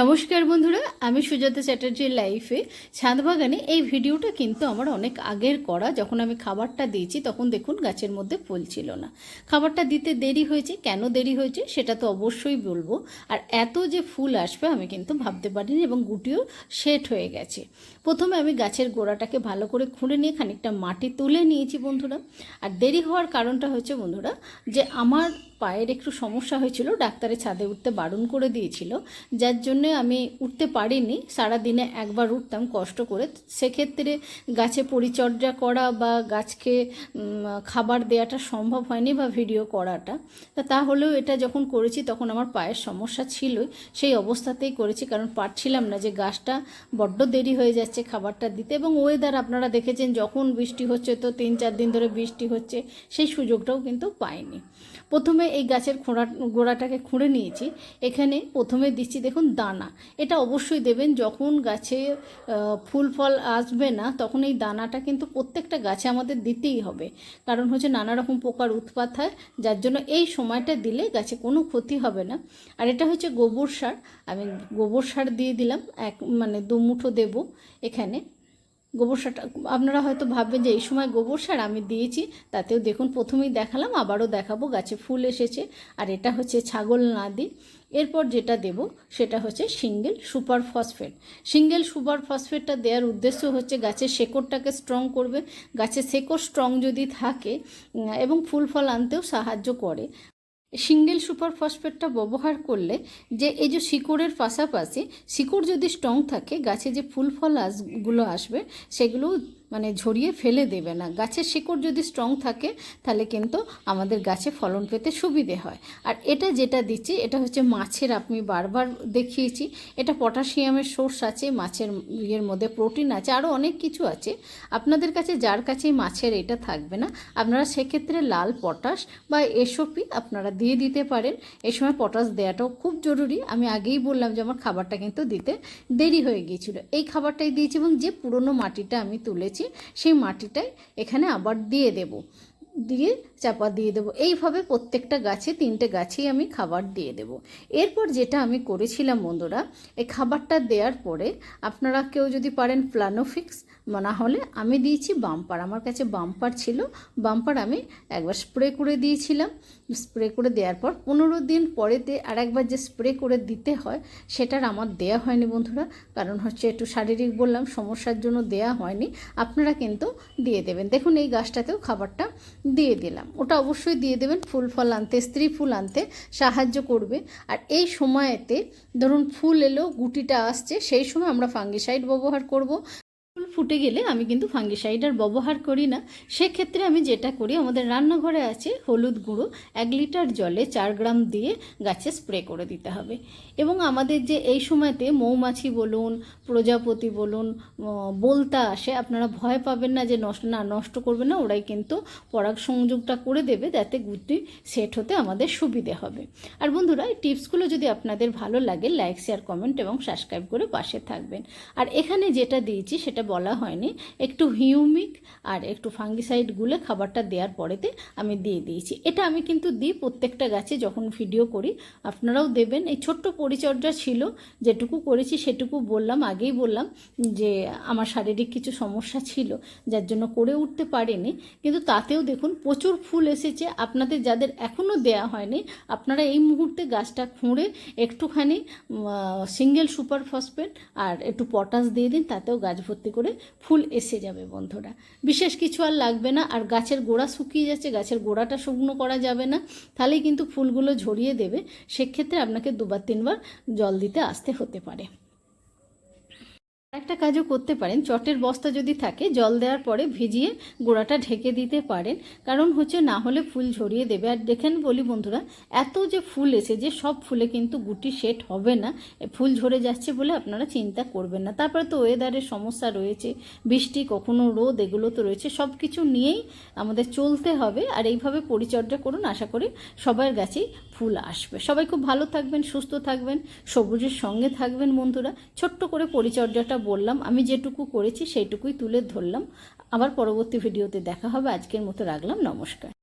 নমস্কার বন্ধুরা, আমি সুজাতা চ্যাটার্জির লাইফে। ছাদ বাগানে এই ভিডিওটা কিন্তু আমার অনেক আগের করা। যখন আমি খাবারটা দিয়েছি, তখন দেখুন গাছের মধ্যে ফুল ছিল না। খাবারটা দিতে দেরি হয়েছে, কেন দেরি হয়েছে সেটা তো অবশ্যই বলব। আর এত যে ফুল আসবে, আমি কিন্তু ভাবতে পারিনি এবং গুটিও সেট হয়ে গেছে। প্রথমে আমি গাছের গোড়াটাকে ভালো করে খুঁড়ে নিয়ে খানিকটা মাটি তুলে নিয়েছি বন্ধুরা। আর দেরি হওয়ার কারণটা হচ্ছে বন্ধুরা, যে আমার পায়ের একটু সমস্যা হয়েছিল, ডাক্তারের ছাদে উঠতে বারণ করে দিয়েছিল। যার জন্যে আমি উঠতে পারিনি সারা দিনে একবার উঠতাম কষ্ট করে। সেক্ষেত্রে গাছে পরিচর্যা করা বা গাছকে খাবার দেওয়াটা সম্ভব হয়নি বা ভিডিও করাটা, তা তাহলেও এটা যখন করেছি তখন আমার পায়ের সমস্যা ছিলই। সেই অবস্থাতেই করেছি, কারণ পারছিলাম না যে গাছটা বড্ড দেরি হয়ে যাচ্ছে খাবারটা দিতে। এবং ওয়েদার আপনারা দেখেছেন, যখন বৃষ্টি হচ্ছে তো তিন চার দিন ধরে বৃষ্টি হচ্ছে, সেই সুযোগটাও কিন্তু পাইনি। প্রথমে এই গাছের খোঁড়া, গোড়াটাকে খুঁড়ে নিয়েছি। এখানে প্রথমে দিচ্ছি দেখুন দানা। এটা অবশ্যই দেবেন, যখন গাছে ফুল ফল আসবে না, তখন এই দানাটা কিন্তু প্রত্যেকটা গাছে আমাদের দিতেই হবে। কারণ হচ্ছে নানা রকম পোকার উৎপাত হয়, যার জন্য এই সময়টা দিলে গাছে কোনো ক্ষতি হবে না। আর এটা হচ্ছে গোবর সার। আমি গোবর সার দিয়ে দিলাম, এক মানে দু মুঠো দেবো এখানে। গোবর সারটা, আপনারা হয়তো ভাববেন যে এই সময় গোবর সার আমি দিয়েছি, তাতেও দেখুন প্রথমেই দেখালাম, আবারও দেখাবো, গাছে ফুল এসেছে, আর এটা হচ্ছে ছাগল নাদি। এরপর যেটা দেব, সেটা হচ্ছে single super phosphate. Single super ফসফেটটা দেওয়ার উদ্দেশ্য হচ্ছে গাছের শেকড়টাকে স্ট্রং করবে, গাছের শেকড় স্ট্রং যদি থাকে এবং ফুল ফল আনতেও সাহায্য করে। সিঙ্গেল সুপার ফসফেটটা ব্যবহার করলে যে এই যে শিকড়ের পাশাপাশি, শিকড় যদি স্ট্রং থাকে, গাছে যে ফুল ফল আসগুলো আসবে, সেগুলো মানে ঝরিয়ে ফেলে দেবে না। গাছের শিকড় যদি স্ট্রং থাকে, তাহলে কিন্তু আমাদের গাছে ফলন পেতে সুবিধে হয়। আর এটা যেটা দিচ্ছি, এটা হচ্ছে মাছের আমি বারবার দেখিয়েছি, এটা পটাশিয়ামের সোর্স আছে, মাছের ইয়ের মধ্যে প্রোটিন আছে আরও অনেক কিছু আছে। আপনাদের কাছে, যার কাছেই মাছের এটা থাকবে না, আপনারা সেক্ষেত্রে লাল পটাশ বা এসওপি আপনারা দিয়ে দিতে পারেন। এই সময় পটাশ দেওয়াটাও খুব জরুরি। আমি আগেই বললাম যে আমার খাবারটা কিন্তু দিতে দেরি হয়ে গিয়েছিল। এই খাবারটাই দিয়েছি এবং যে পুরনো মাটিটা আমি তুলেছি সেই মাটিটাই এখানে আবার দিয়ে দেব। দিয়ে চাপা দিয়ে দেবো। এইভাবে প্রত্যেকটা গাছে তিনটে গাছেই আমি খাবার দিয়ে দেব। এরপর যেটা আমি করেছিলাম বন্ধুরা, এই খাবারটা দেওয়ার পরে আপনারা কেউ যদি পারেন প্লানোফিক্স না হলে আমি দিয়েছি বাম্পার আমার কাছে বাম্পার ছিল। বাম্পার আমি একবার স্প্রে করে দিয়েছিলাম। স্প্রে করে দেওয়ার পর পনেরো দিন পরেতে আর একবার যে স্প্রে করে দিতে হয়, সেটার আমার দেয়া হয়নি বন্ধুরা। কারণ হচ্ছে একটু শারীরিক বললাম, সমস্যার জন্য দেয়া হয়নি। আপনারা কিন্তু দিয়ে দেবেন। দেখুন এই গাছটাতেও খাবারটা দিয়ে দিলাম। ওটা অবশ্যই দিয়ে দেবেন, ফুল ফল আনতে, স্ত্রী ফুল আনতে সাহায্য করবে। আর এই সময়েতে ধরুন ফুল এলো, গুটিটা আসছে, সেই সময় আমরা ফাঙ্গিসাইড ব্যবহার করব। ফুল ফুটে গেলে আমি কিন্তু ফাঙ্গিসাইড আর ব্যবহার করি না। সেক্ষেত্রে আমি যেটা করি, আমাদের রান্নাঘরে আছে হলুদ গুঁড়ো, এক লিটার জলে চার গ্রাম দিয়ে গাছে স্প্রে করে দিতে হবে। এবং আমাদের যে এই সময়তে মৌমাছি বলুন, প্রজাপতি বলুন বলতা আসে, আপনারা ভয় পাবেন না যে নষ্ট, না নষ্ট করবে না, ওরাই কিন্তু পরাগ সংযোগটা করে দেবে, যাতে গুটি সেট হতে আমাদের সুবিধে হবে। আর বন্ধুরা, এই টিপসগুলো যদি আপনাদের ভালো লাগে, লাইক, শেয়ার, কমেন্ট এবং সাবস্ক্রাইব করে পাশে থাকবেন। আর এখানে যেটা দিয়েছি, সেটা বলা হয়নি। একটু হিউমিক আর একটু ফাঙ্গিসাইড গুলে খাবারটা দেওয়ার পরেতে আমি দিয়ে দিয়েছি। এটা আমি কিন্তু দিই প্রত্যেকটা গাছে যখন ভিডিও করি। আপনারাও দেবেন। এই ছোট্ট পরিচর্যা ছিল। যেটুকু করেছি সেটুকু বললাম, আগেই বললাম যে আমার শারীরিক কিছু সমস্যা ছিল, যার জন্য করে উঠতে পারিনি। কিন্তু তাতেও দেখুন প্রচুর ফুল এসেছে। আপনাদের যাদের এখনও দেয়া হয়নি, আপনারা এই মুহূর্তে গাছটা খুঁড়ে একটুখানি সিঙ্গেল সুপার ফসফেট আর একটু পটাশ দিয়ে দিন, তাতেও গাছ ভর্তি করে ফুল এসে যাবে বন্ধুরা। বিশেষ কিছু আর লাগবে না, আর গাছের গোড়া শুকিয়ে যাচ্ছে, গাছের গোড়াটা শুকনো করা যাবে না, তাহলেই কিন্তু ফুলগুলো ঝরিয়ে দেবে। সেক্ষেত্রে আপনাকে দুবার তিনবার জল দিতে আসতে হতে পারে। একটা কাজও করতে পারেন। চটের বস্তা যদি থাকে, জল দেওয়ার পরে ভিজিয়ে গোড়াটা ঢেকে দিতে পারেন। কারণ হচ্ছে না হলে ফুল ঝরিয়ে দেবে। আর দেখেন বলি বন্ধুরা, এত যে ফুল এসে যে সব ফুলে কিন্তু গুটি সেট হবে না। ফুল ঝরে যাচ্ছে বলে আপনারা চিন্তা করবেন না। তারপরে তো ওয়েদারের সমস্যা রয়েছে, বৃষ্টি, কখনো রোদ, এগুলো তো রয়েছে। সব কিছু নিয়েই আমাদের চলতে হবে। আর এইভাবে পরিচর্যা করুন। আশা করি সবার গাছেই ফুল আসবে। সবাই খুব ভালো থাকবেন, সুস্থ থাকবেন, সবুজের সঙ্গে থাকবেন বন্ধুরা। ছোট্ট করে পরিচর্যাটা বললাম, আমি যেটুকু করেছি সেইটুকুই তুলে ধরলাম। আবার পরবর্তী ভিডিওতে দেখা হবে। আজকের মতো রাখলাম। নমস্কার।